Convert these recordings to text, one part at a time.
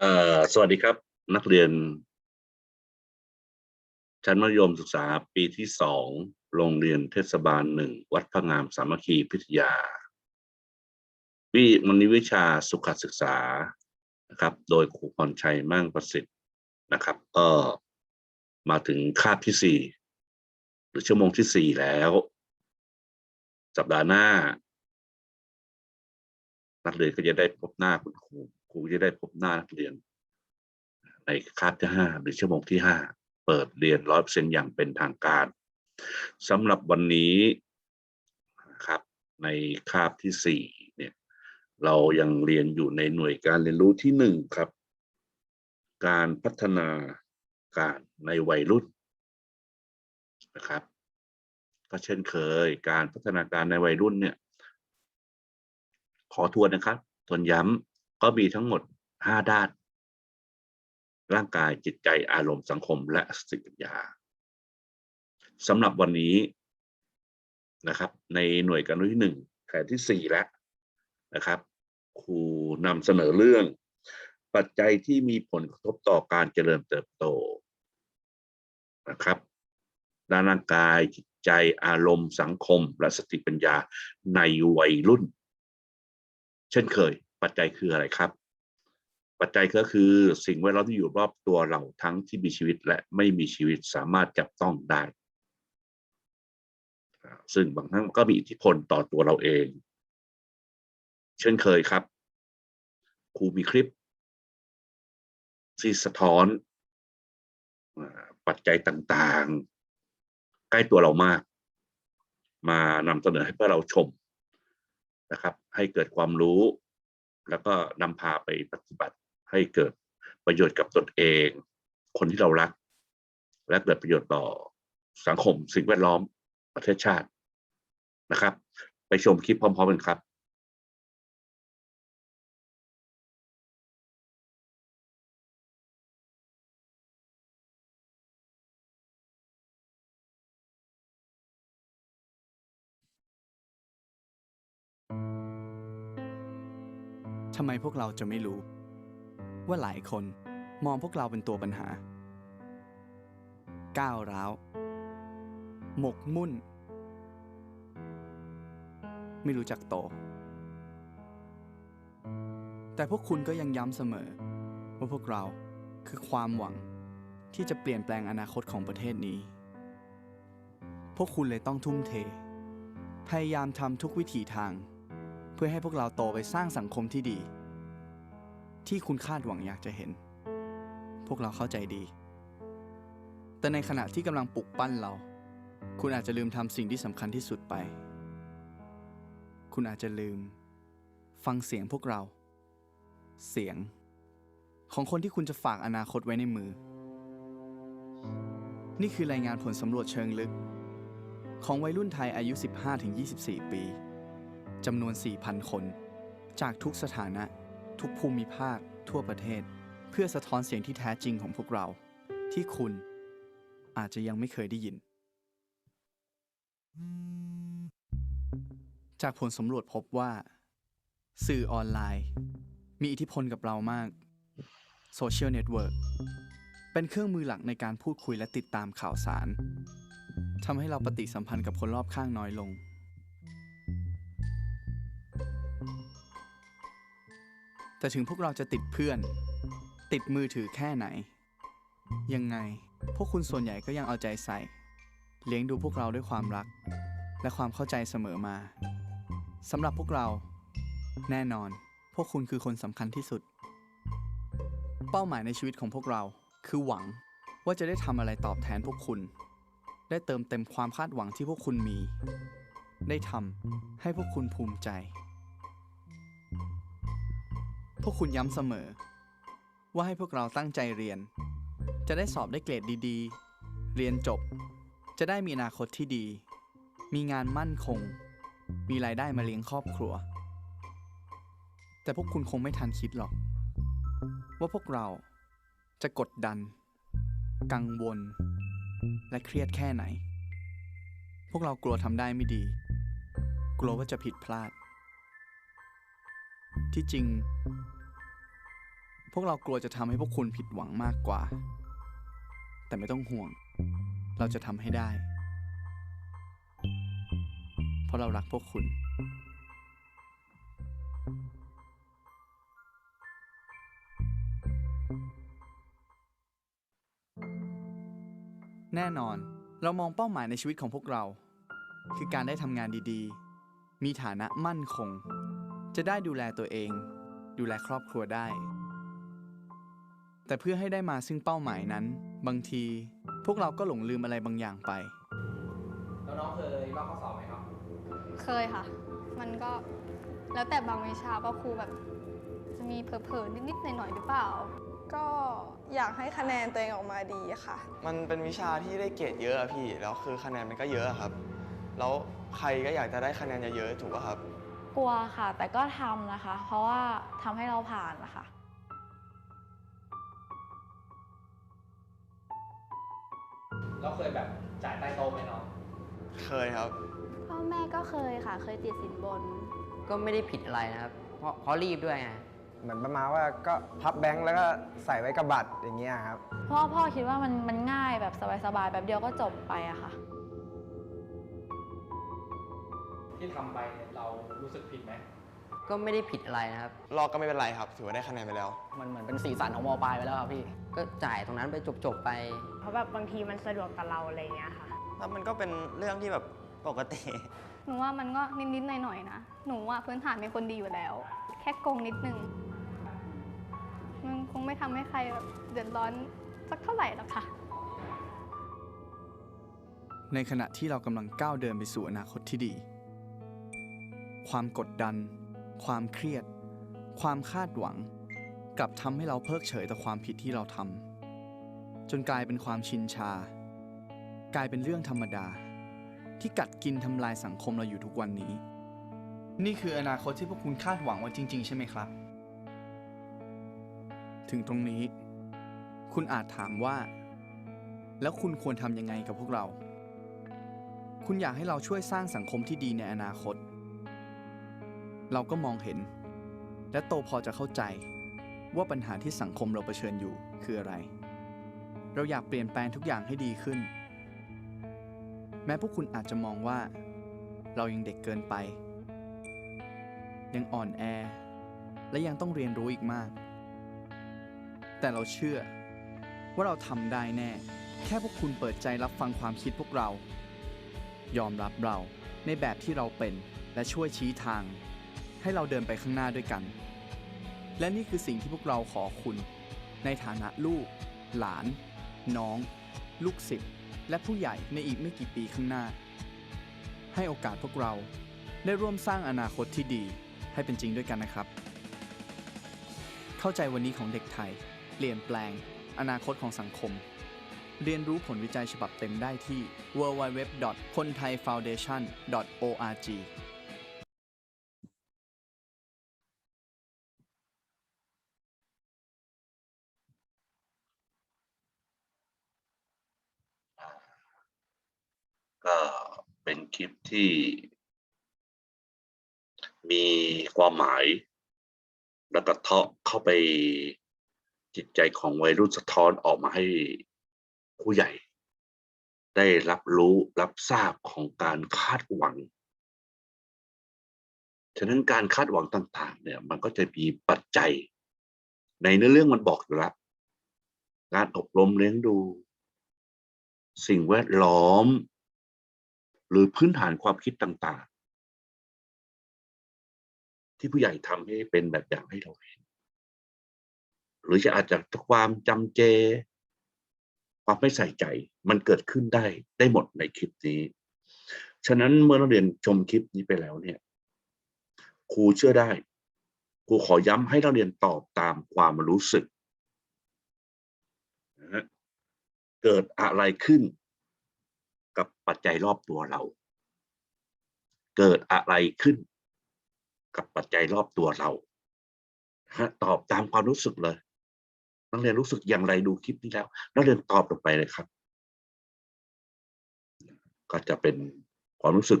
เอ่อสวัสดีครับ นักเรียน ชั้นมัธยมศึกษาปีที่สองโรงเรียนเทศบาลหนึ่งวัดพระงามสามัคคีพิทยา วิมณีวิชาสุขศึกษานะครับ โดยครูพรชัยมั่งประสิทธิ์นะครับ ก็มาถึงคาบที่สี่หรือชั่วโมงที่สี่แล้ว สัปดาห์หน้า นักเรียนก็จะได้พบหน้าคุณครู รูจะได้พบหน้านักเรียน ในคาบที่ห้าหรือชั่วโมงที่ห้าเปิดเรียนร้อยเปอร์เซ็นอย่างเป็นทางการสำหรับวันนี้นะครับในคาบที่สี่เนี่ยเรายังเรียนอยู่ในหน่วยการเรียนรู้ที่หนึ่งครับ การพัฒนาการในวัยรุ่นนะครับ ก็เช่นเคยการพัฒนาการในวัยรุ่นเนี่ยขอทวนนะครับทวนย้ำ ก็มีทั้งหมดห้าด้าน ร่างกายจิตใจอารมณ์สังคมและสติปัญญาสำหรับวันนี้นะครับ ในหน่วยการเรียนที่หนึ่งแผนที่สี่แล้วนะครับครูนำเสนอเรื่อง ปัจจัยที่มีผลกระทบต่อการเจริญเติบโตนะครับด้านร่างกายจิตใจอารมณ์สังคม และสติปัญญาในวัยรุ่น เช่นเคย ปัจจัยคืออะไรครับ ปัจจัยก็คือสิ่งแวดล้อมที่อยู่รอบตัวเราทั้งที่มีชีวิตและไม่มีชีวิตสามารถจับต้องได้ ซึ่งบางครั้งก็มีอิทธิพลต่อตัวเราเอง เช่นเคยครับ ครูมีคลิปที่สะท้อนปัจจัยต่างๆ ใกล้ตัวเรามาก มานำเสนอให้พวกเราชมนะครับ ให้เกิดความรู้ แล้วก็นำพาไปปฏิบัติให้เกิดประโยชน์กับตนเอง คนที่เรารัก และเกิดประโยชน์ต่อสังคมสิ่งแวดล้อมประเทศชาตินะครับ ไปชมคลิปพร้อมๆกันครับ ทำไมพวกเราจะไม่รู้ ว่าหลายคนมองพวกเราเป็นตัวปัญหา ก้าวร้าว หมกมุ่น ไม่รู้จักโต แต่พวกคุณก็ยังย้ำเสมอ ว่าพวกเราคือความหวังที่จะเปลี่ยนแปลงอนาคตของประเทศนี้ พวกคุณเลยต้องทุ่มเท พยายามทำทุกวิถีทาง เพื่อให้พวกเราโตไปสร้างสังคมที่ดี ที่คุณคาดหวังอยากจะเห็น พวกเราเข้าใจดี แต่ในขณะที่กำลังปลุกปั้นเรา คุณอาจจะลืมทำสิ่งที่สำคัญที่สุดไป คุณอาจจะลืม ฟังเสียงพวกเรา เสียง ของคนที่คุณจะฝากอนาคตไว้ในมือ นี่คือรายงานผลสำรวจเชิงลึก ของวัยรุ่นไทยอายุ 15-24 ปี จำนวน 4,000 คน จากทุกสถานะ ทุกภูมิภาค ทั่วประเทศ เพื่อสะท้อนเสียงที่แท้จริงของพวกเรา ที่คุณอาจจะยังไม่เคยได้ยิน จากผลสำรวจพบว่า สื่อออนไลน์ มีอิทธิพลกับเรามากโซเชียลเน็ตเวิร์กเป็นเครื่องมือหลักในการพูดคุยและติดตามข่าวสารทำให้เราปฏิสัมพันธ์กับคนรอบข้างน้อยลง แต่ถึงพวกเราจะติดเพื่อน ติดมือถือแค่ไหน ยังไงพวกคุณส่วนใหญ่ก็ยังเอาใจใส่ เลี้ยงดูพวกเราด้วยความรัก และความเข้าใจเสมอมาสำหรับพวกเรา แน่นอน พวกคุณคือคนสำคัญที่สุด เป้าหมายในชีวิตของพวกเราคือหวังว่าจะได้ทำอะไรตอบแทนพวกคุณ ได้เติมเต็มความคาดหวังที่พวกคุณมี ได้ทำให้พวกคุณภูมิใจ วกคุณย้ำเสมอ ว่าให้พวกเราตั้งใจเรียน จะได้สอบได้เกรดดีๆ เรียนจบ จะได้มีอนาคตที่ดี มีงานมั่นคง มีรายได้มาเลี้ยงครอบครัว แต่พวกคุณคงไม่ทันคิดหรอก ว่าพวกเราจะกดดัน กังวล และเครียดแค่ไหน พวกเรากลัวทำได้ไม่ดี กลัวว่าจะผิดพลาด ที่จริง วกเรากลัวจะทำให้พวกคุณผิดหวังมากกว่า แต่ไม่ต้องห่วง เราจะทำให้ได้ เพราะเรารักพวกคุณ แน่นอน เรามองเป้าหมายในชีวิตของพวกเรา คือการได้ทำงานดีๆ มีฐานะมั่นคง จะได้ดูแลตัวเอง ดูแลครอบครัวได้ แต่เพื่อให้ได้มาซึ่งเป้าหมายนั้น บางที พวกเราก็หลงลืมอะไรบางอย่างไป แล้วน้องเคยลอกข้อสอบไหมครับ เคยค่ะ มันก็แล้วแต่บางวิชาก็ครูแบบ จะมีเผลอๆนิดๆหน่อยๆหรือเปล่า ก็อยากให้คะแนนตัวเองออกมาดีค่ะ มันเป็นวิชาที่ได้เกรดเยอะอะพี่ แล้วคือคะแนนมันก็เยอะอะครับ แล้วใครก็อยากจะได้คะแนนเยอะๆถูกป่ะครับ กลัวค่ะ แต่ก็ทำนะคะ เพราะว่าทำให้เราผ่านนะคะ แล้วเคยแบบจ่ายใต้โต๊ะไหมน้อง เคยครับ พ่อแม่ก็เคยค่ะ เคยติดสินบน ก็ไม่ได้ผิดอะไรนะครับ เพราะเพราะรีบด้วยไง เหมือนประมาณว่าก็พับแบงค์แล้วก็ใส่ไว้กับบัตรอย่างเงี้ยครับ เพราะว่าพ่อคิดว่ามันมันง่ายแบบสบายๆแบบเดียวก็จบไปอะค่ะ ที่ทำไปเนี่ยเรารู้สึกผิดไหม ก็ไม่ได้ผิดอะไรนะครับ ลอกก็ไม่เป็นไรครับ ถือว่าได้คะแนนไปแล้ว มันเหมือนเป็นสีสันของมปลายไปแล้วครับพี่ ก็จ่ายตรงนั้นไปจบๆไป เพราะแบบบางทีมันสะดวกกับเราอะไรอย่างเงี้ยค่ะ แล้วมันก็เป็นเรื่องที่แบบปกติ หนูว่ามันก็นิดๆหน่อยๆนะ หนูว่าพื้นฐานเป็นคนดีอยู่แล้ว แค่โกงนิดนึง มันคงไม่ทำให้ใครแบบเดือดร้อนสักเท่าไหร่หรอกค่ะ ในขณะที่เรากำลังก้าวเดินไปสู่อนาคตที่ดี ความกดดัน ความเครียด ความคาดหวัง กลับทำให้เราเพิกเฉยต่อความผิดที่เราทำจนกลายเป็นความชินชา กลายเป็นเรื่องธรรมดา ที่กัดกินทำลายสังคมเราอยู่ทุกวันนี้ นี่คืออนาคตที่พวกคุณคาดหวังไว้จริง ๆ ใช่ไหมครับ ถึงตรงนี้ คุณอาจถามว่า แล้วคุณควรทำยังไงกับพวกเรา คุณอยากให้เราช่วยสร้างสังคมที่ดีในอนาคต เราก็มองเห็น และโตพอจะเข้าใจว่าปัญหาที่สังคมเราเผชิญอยู่คืออะไร เราอยากเปลี่ยนแปลงทุกอย่างให้ดีขึ้น แม้พวกคุณอาจจะมองว่า เรายังเด็กเกินไป ยังอ่อนแอ และยังต้องเรียนรู้อีกมาก แต่เราเชื่อ ว่าเราทำได้แน่ แค่พวกคุณเปิดใจรับฟังความคิดพวกเรา ยอมรับเราในแบบที่เราเป็นและช่วยชี้ทาง ให้เราเดินไปข้างหน้าด้วยกัน และนี่คือสิ่งที่พวกเราขอคุณ ในฐานะลูก หลาน น้อง ลูกศิษย์และผู้ใหญ่ในอีกไม่กี่ปีข้างหน้า ให้โอกาสพวกเราได้ร่วมสร้างอนาคตที่ดีให้เป็นจริงด้วยกันนะครับ เข้าใจวันนี้ของเด็กไทย เปลี่ยนแปลง อนาคตของสังคม เรียนรู้ผลวิจัยฉบับเต็มได้ที่ www.kontaifoundation.org คนไทย foundation. org ก็เป็นคลิปที่ มีความหมาย แล้วก็เทาะเข้าไปจิตใจของวัยรุ่นสะท้อนออกมาให้ผู้ใหญ่ ได้รับรู้รับทราบของการคาดหวัง ฉะนั้นการคาดหวังต่าง ๆ เนี่ย มันก็จะมีปัจจัย ในเนื้อเรื่องมันบอกอยู่แล้วการอบรมเลี้ยงดู สิ่งแวดล้อม หรือพื้นฐานความคิดต่างๆ ที่ผู้ใหญ่ทำให้เป็นแบบอย่างให้เราเห็น หรือจะอาจจะความจำเจ ความไม่ใส่ใจมันเกิดขึ้นได้ได้หมดในคลิปนี้ ฉะนั้นเมื่อเราเรียนชมคลิปนี้ไปแล้วเนี่ย ครูเชื่อได้ ครูขอย้ำให้เราเรียนตอบตามความรู้สึกนะฮะเกิดอะไรขึ้น กับปัจจัยรอบตัวเรา เกิดอะไรขึ้น กับปัจจัยรอบตัวเราฮะตอบตามความรู้สึกเลย นักเรียนรู้สึกอย่างไรดูคลิปนี้แล้ว นักเรียนตอบลงไปเลยครับ ก็จะเป็นความรู้สึก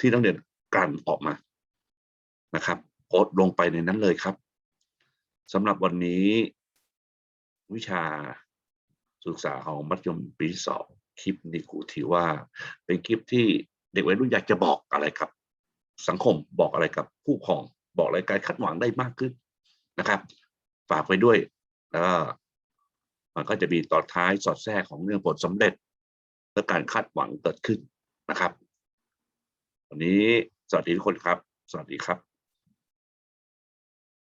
ที่นักเรียนกลั่นออกมานะครับโพสลงไปในนั้นเลยครับสำหรับวันนี้วิชาศึกษาของมัธยมปีที่สอง คลิปนี้ครูถือว่า เป็นคลิปที่เด็กวัยรุ่นอยากจะบอกอะไรกับ สังคมบอกอะไรกับผู้ปกครอง บอกอะไรการคาดหวังได้มากขึ้นนะครับ ฝากไว้ด้วยแล้วก็มันก็จะมีตอนท้ายสอดแทรกของเรื่องผลสำเร็จและการคาดหวังเกิดขึ้นนะครับ วันนี้สวัสดีทุกคนครับ สวัสดีครับ